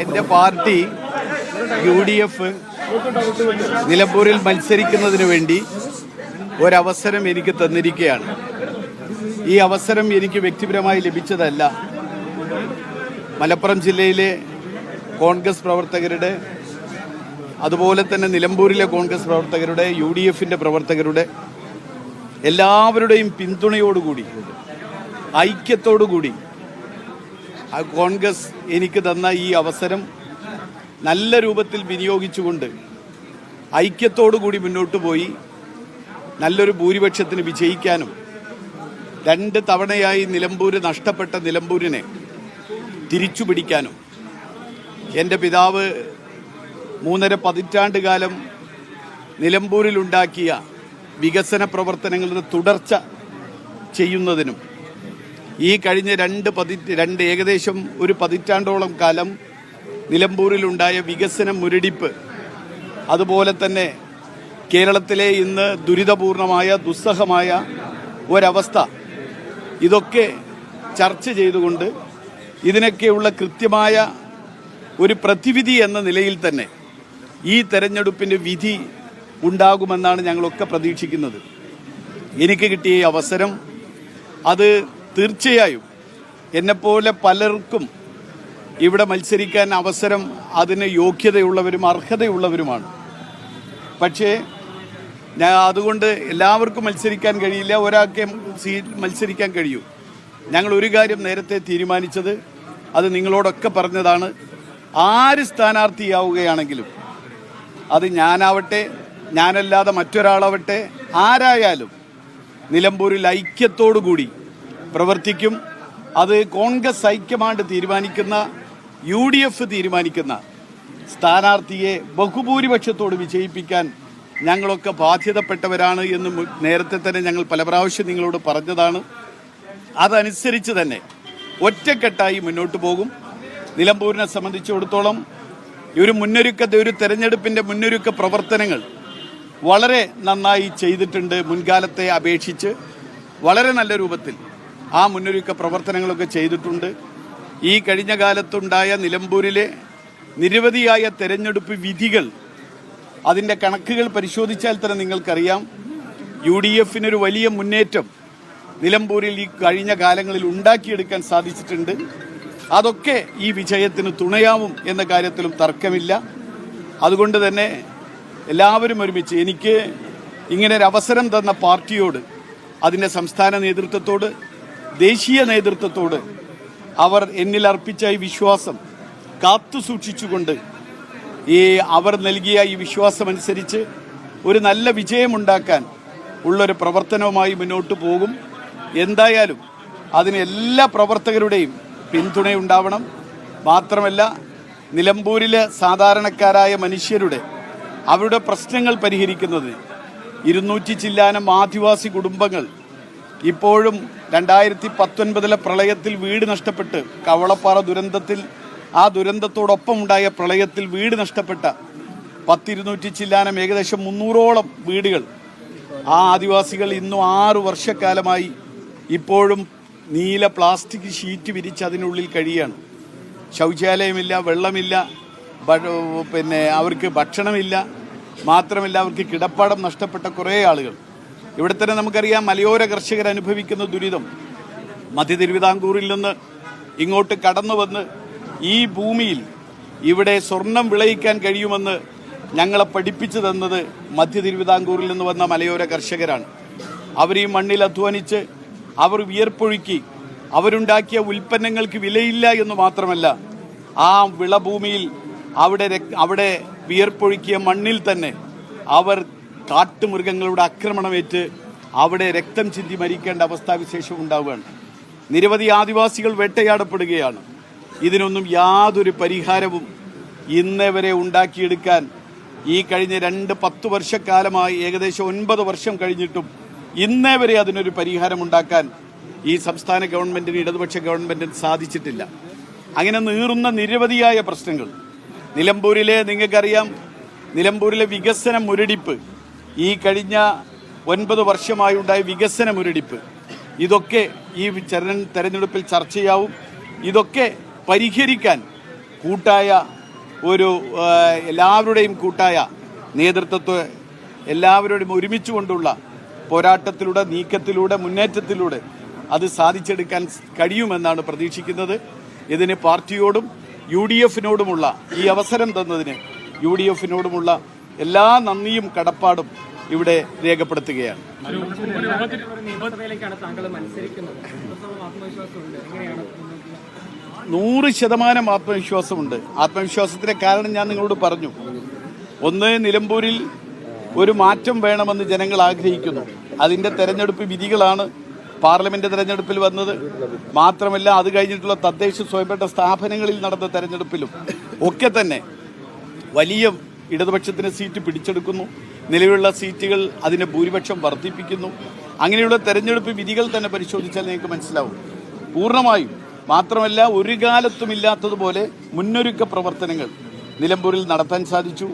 എന്റെ party U D F നിലമ്പൂരിൽ മത്സരിക്കുന്നതിന് വേണ്ടി ഒരവസരം എനിക്ക് തന്നിരിക്കുകയാണ്. ഈ അവസരം എനിക്ക് വ്യക്തിപരമായി ലഭിച്ചതല്ല. മലപ്പുറം ജില്ലയിലെ കോൺഗ്രസ് പ്രവർത്തകരുടെ അതുപോലെ തന്നെ നിലമ്പൂരിലെ കോൺഗ്രസ് പ്രവർത്തകരുടെ യു ഡി എഫിന്റെ പ്രവർത്തകരുടെ എല്ലാവരുടെയും പിന്തുണയോടുകൂടി ഐക്യത്തോടുകൂടി കോൺഗ്രസ് എനിക്ക് തന്ന ഈ അവസരം നല്ല രൂപത്തിൽ വിനിയോഗിച്ചുകൊണ്ട് ഐക്യത്തോടുകൂടി മുന്നോട്ട് പോയി നല്ലൊരു ഭൂരിപക്ഷത്തിന് വിജയിക്കാനും രണ്ട് തവണയായി നിലമ്പൂര് നഷ്ടപ്പെട്ട നിലമ്പൂരിനെ തിരിച്ചു പിടിക്കാനും എന്റെ പിതാവ് മൂന്നര പതിറ്റാണ്ട് കാലം നിലമ്പൂരിലുണ്ടാക്കിയ വികസന പ്രവർത്തനങ്ങളുടെ തുടർച്ച ചെയ്യുന്നതിനും ഈ കഴിഞ്ഞ രണ്ട് പതി രണ്ട് ഏകദേശം ഒരു പതിറ്റാണ്ടോളം കാലം നിലമ്പൂരിലുണ്ടായ വികസന മുരടിപ്പ് അതുപോലെ തന്നെ കേരളത്തിലെ ഇന്ന് ദുരിതപൂർണമായ ദുസ്സഹമായ ഒരവസ്ഥ ഇതൊക്കെ ചർച്ച ചെയ്തുകൊണ്ട് ഇതിനൊക്കെയുള്ള കൃത്യമായ ഒരു പ്രതിവിധി എന്ന നിലയിൽ തന്നെ ഈ തെരഞ്ഞെടുപ്പിന്റെ വിധി ഉണ്ടാകുമെന്നാണ് ഞങ്ങളൊക്കെ പ്രതീക്ഷിക്കുന്നത്. എനിക്ക് കിട്ടിയ അവസരം അത് തീർച്ചയായും എന്നെപ്പോലെ പലർക്കും ഇവിടെ മത്സരിക്കാൻ അവസരം അതിന് യോഗ്യതയുള്ളവരും അർഹതയുള്ളവരുമാണ്. പക്ഷേ ഞാൻ അതുകൊണ്ട് എല്ലാവർക്കും മത്സരിക്കാൻ കഴിയില്ല ഒരാൾക്കേ സീറ്റ് മത്സരിക്കാൻ കഴിയൂ. ഞങ്ങൾ ഒരു കാര്യം നേരത്തെ തീരുമാനിച്ചത് അത് നിങ്ങളോടൊക്കെ പറഞ്ഞതാണ് ആര് സ്ഥാനാർത്ഥിയാവുകയാണെങ്കിലും അത് ഞാനാവട്ടെ ഞാനല്ലാതെ മറ്റൊരാളാവട്ടെ ആരായാലും നിലമ്പൂരിൽ ഐക്യത്തോടു കൂടി പ്രവർത്തിക്കും. അത് കോൺഗ്രസ് ഐക്യമായിട്ട് തീരുമാനിക്കുന്ന യു ഡി എഫ് തീരുമാനിക്കുന്ന സ്ഥാനാർത്ഥിയെ ബഹുഭൂരിപക്ഷത്തോട് വിജയിപ്പിക്കാൻ ഞങ്ങളൊക്കെ ബാധ്യതപ്പെട്ടവരാണ് എന്ന് നേരത്തെ തന്നെ ഞങ്ങൾ പല പ്രാവശ്യം നിങ്ങളോട് പറഞ്ഞതാണ്. അതനുസരിച്ച് തന്നെ ഒറ്റക്കെട്ടായി മുന്നോട്ട് പോകും. നിലമ്പൂരിനെ സംബന്ധിച്ചിടത്തോളം ഒരു മുന്നൊരുക്കത്തെ ഒരു തെരഞ്ഞെടുപ്പിന്റെ മുന്നൊരുക്ക പ്രവർത്തനങ്ങൾ വളരെ നന്നായി ചെയ്തിട്ടുണ്ട് മുൻകാലത്തെ അപേക്ഷിച്ച്. വളരെ നല്ല രൂപത്തിൽ ആ മുന്നൊരുക്ക പ്രവർത്തനങ്ങളൊക്കെ ചെയ്തിട്ടുണ്ട്. ഈ കഴിഞ്ഞ കാലത്തുണ്ടായ നിലമ്പൂരിലെ നിരവധിയായ തെരഞ്ഞെടുപ്പ് വിധികൾ അതിന്റെ കണക്കുകൾ പരിശോധിച്ചാൽ തന്നെ നിങ്ങൾക്കറിയാം. യു ഡി എഫിനൊരു വലിയ മുന്നേറ്റം നിലമ്പൂരിൽ ഈ കഴിഞ്ഞ കാലങ്ങളിൽ ഉണ്ടാക്കിയെടുക്കാൻ സാധിച്ചിട്ടുണ്ട്. അതൊക്കെ ഈ വിജയത്തിന് തുണയാവും എന്ന കാര്യത്തിലും തർക്കമില്ല. അതുകൊണ്ട് തന്നെ എല്ലാവരും ഒരുമിച്ച് എനിക്ക് ഇങ്ങനെ ഒരു അവസരം തന്ന പാർട്ടിയോട് അതിന്റെ സംസ്ഥാന നേതൃത്വത്തോട് ദേശീയ നേതൃത്വത്തോട് അവർ എന്നിൽ അർപ്പിച്ച ഈ വിശ്വാസം കാത്തു സൂക്ഷിച്ചുകൊണ്ട് ഈ അവർ നൽകിയ ഈ വിശ്വാസമനുസരിച്ച് ഒരു നല്ല വിജയമുണ്ടാക്കാൻ ഉള്ളൊരു പ്രവർത്തനവുമായി മുന്നോട്ട് പോകും. എന്തായാലും അതിന് എല്ലാ പ്രവർത്തകരുടെയും പിന്തുണയുണ്ടാവണം. മാത്രമല്ല നിലമ്പൂരിലെ സാധാരണക്കാരായ മനുഷ്യരുടെ അവരുടെ പ്രശ്നങ്ങൾ പരിഹരിക്കുന്നത് ഇരുന്നൂറ്റി ചില്ലാനം ആദിവാസി കുടുംബങ്ങൾ ഇപ്പോഴും രണ്ടായിരത്തി പത്തൊൻപതിലെ പ്രളയത്തിൽ വീട് നഷ്ടപ്പെട്ട് കവളപ്പാറ ദുരന്തത്തിൽ ആ ദുരന്തത്തോടൊപ്പം ഉണ്ടായ പ്രളയത്തിൽ വീട് നഷ്ടപ്പെട്ട പത്തിരുന്നൂറ്റി ചില്ലാനം ഏകദേശം മുന്നൂറോളം വീടുകൾ. ആ ആദിവാസികൾ ഇന്നും ആറു വർഷക്കാലമായി ഇപ്പോഴും നീല പ്ലാസ്റ്റിക് ഷീറ്റ് വിരിച്ച് അതിനുള്ളിൽ കഴിയുകയാണ് ശൗചാലയമില്ല വെള്ളമില്ല പിന്നെ അവർക്ക് ഭക്ഷണമില്ല. മാത്രമല്ല അവർക്ക് കിടപ്പാടം നഷ്ടപ്പെട്ട കുറേ ആളുകൾ. ഇവിടെ തന്നെ നമുക്കറിയാം മലയോര കർഷകർ അനുഭവിക്കുന്ന ദുരിതം. മധ്യ തിരുവിതാംകൂറിൽ നിന്ന് ഇങ്ങോട്ട് കടന്നു വന്ന് ഈ ഭൂമിയിൽ ഇവിടെ സ്വർണം വിളയിക്കാൻ കഴിയുമെന്ന് ഞങ്ങളെ പഠിപ്പിച്ചു തന്നത് മധ്യ തിരുവിതാംകൂറിൽ നിന്ന് വന്ന മലയോര കർഷകരാണ്. അവർ ഈ മണ്ണിൽ അധ്വാനിച്ച് അവർ വിയർപ്പൊഴുക്കി അവരുണ്ടാക്കിയ ഉൽപ്പന്നങ്ങൾക്ക് വിലയില്ല എന്ന് മാത്രമല്ല ആ വിളഭൂമിയിൽ അവിടെ അവിടെ വിയർപ്പൊഴുക്കിയ മണ്ണിൽ തന്നെ അവർ കാട്ടുമൃഗങ്ങളുടെ ആക്രമണമേറ്റ് അവിടെ രക്തം ചിന്തി മരിക്കേണ്ട അവസ്ഥാവിശേഷം ഉണ്ടാവുകയാണ്. നിരവധി ആദിവാസികൾ വേട്ടയാടപ്പെടുകയാണ്. ഇതിനൊന്നും യാതൊരു പരിഹാരവും ഇന്നേ വരെ ഉണ്ടാക്കിയെടുക്കാൻ ഈ കഴിഞ്ഞ രണ്ട് പത്ത് വർഷക്കാലമായി ഏകദേശം ഒൻപത് വർഷം കഴിഞ്ഞിട്ടും ഇന്നേ വരെ അതിനൊരു പരിഹാരം ഉണ്ടാക്കാൻ ഈ സംസ്ഥാന ഗവൺമെന്റിന് ഇടതുപക്ഷ ഗവൺമെന്റിന് സാധിച്ചിട്ടില്ല. അങ്ങനെ നീറുന്ന നിരവധിയായ പ്രശ്നങ്ങൾ. നിലമ്പൂരിലെ നിങ്ങൾക്കറിയാം നിലമ്പൂരിലെ വികസന മുരടിപ്പ് ഈ കഴിഞ്ഞ ഒൻപത് വർഷമായി ഉണ്ടായ വികസന മുരടിപ്പ് ഇതൊക്കെ ഈ തെരഞ്ഞെടുപ്പിൽ ചർച്ചയാവും. ഇതൊക്കെ പരിഹരിക്കാൻ കൂട്ടായ ഒരു എല്ലാവരുടെയും കൂട്ടായ നേതൃത്വത്തെ എല്ലാവരോടും ഒരുമിച്ച് കൊണ്ടുള്ള പോരാട്ടത്തിലൂടെ നീക്കത്തിലൂടെ മുന്നേറ്റത്തിലൂടെ അത് സാധിച്ചെടുക്കാൻ കഴിയുമെന്നാണ് പ്രതീക്ഷിക്കുന്നത്. ഇതിന് പാർട്ടിയോടും യു ഡി എഫിനോടുമുള്ള ഈ അവസരം തന്നതിന് യു ഡി എഫിനോടുമുള്ള എല്ലാ നന്ദിയും കടപ്പാടും ഇവിടെ രേഖപ്പെടുത്തുകയാണ്. നൂറ് ശതമാനം ആത്മവിശ്വാസമുണ്ട്. ആത്മവിശ്വാസത്തിന്റെ കാരണം ഞാൻ നിങ്ങളോട് പറഞ്ഞു. ഒന്ന് നിലമ്പൂരിൽ ഒരു മാറ്റം വേണമെന്ന് ജനങ്ങൾ ആഗ്രഹിക്കുന്നു. അതിന്റെ തെരഞ്ഞെടുപ്പ് വിധികളാണ് പാർലമെന്റ് തെരഞ്ഞെടുപ്പിൽ വന്നത്. മാത്രമല്ല അത് കഴിഞ്ഞിട്ടുള്ള തദ്ദേശ സ്വയംഭരണ സ്ഥാപനങ്ങളിൽ നടന്ന തെരഞ്ഞെടുപ്പിലും ഒക്കെ തന്നെ വലിയ ഇടതുപക്ഷത്തിന് സീറ്റ് പിടിച്ചെടുക്കുന്നു. നിലവിലുള്ള സീറ്റുകൾ അതിന്റെ ഭൂരിപക്ഷം വർദ്ധിപ്പിക്കുന്നു. അങ്ങനെയുള്ള തെരഞ്ഞെടുപ്പ് വിധികൾ തന്നെ പരിശോധിച്ചാൽ നിങ്ങൾക്ക് മനസ്സിലാവും. പൂർണമായും മാത്രമല്ല ഒരു കാലത്തും ഇല്ലാത്തതുപോലെ മുന്നൊരുക്ക പ്രവർത്തനങ്ങൾ നിലമ്പൂരിൽ നടത്താൻ സാധിച്ചു.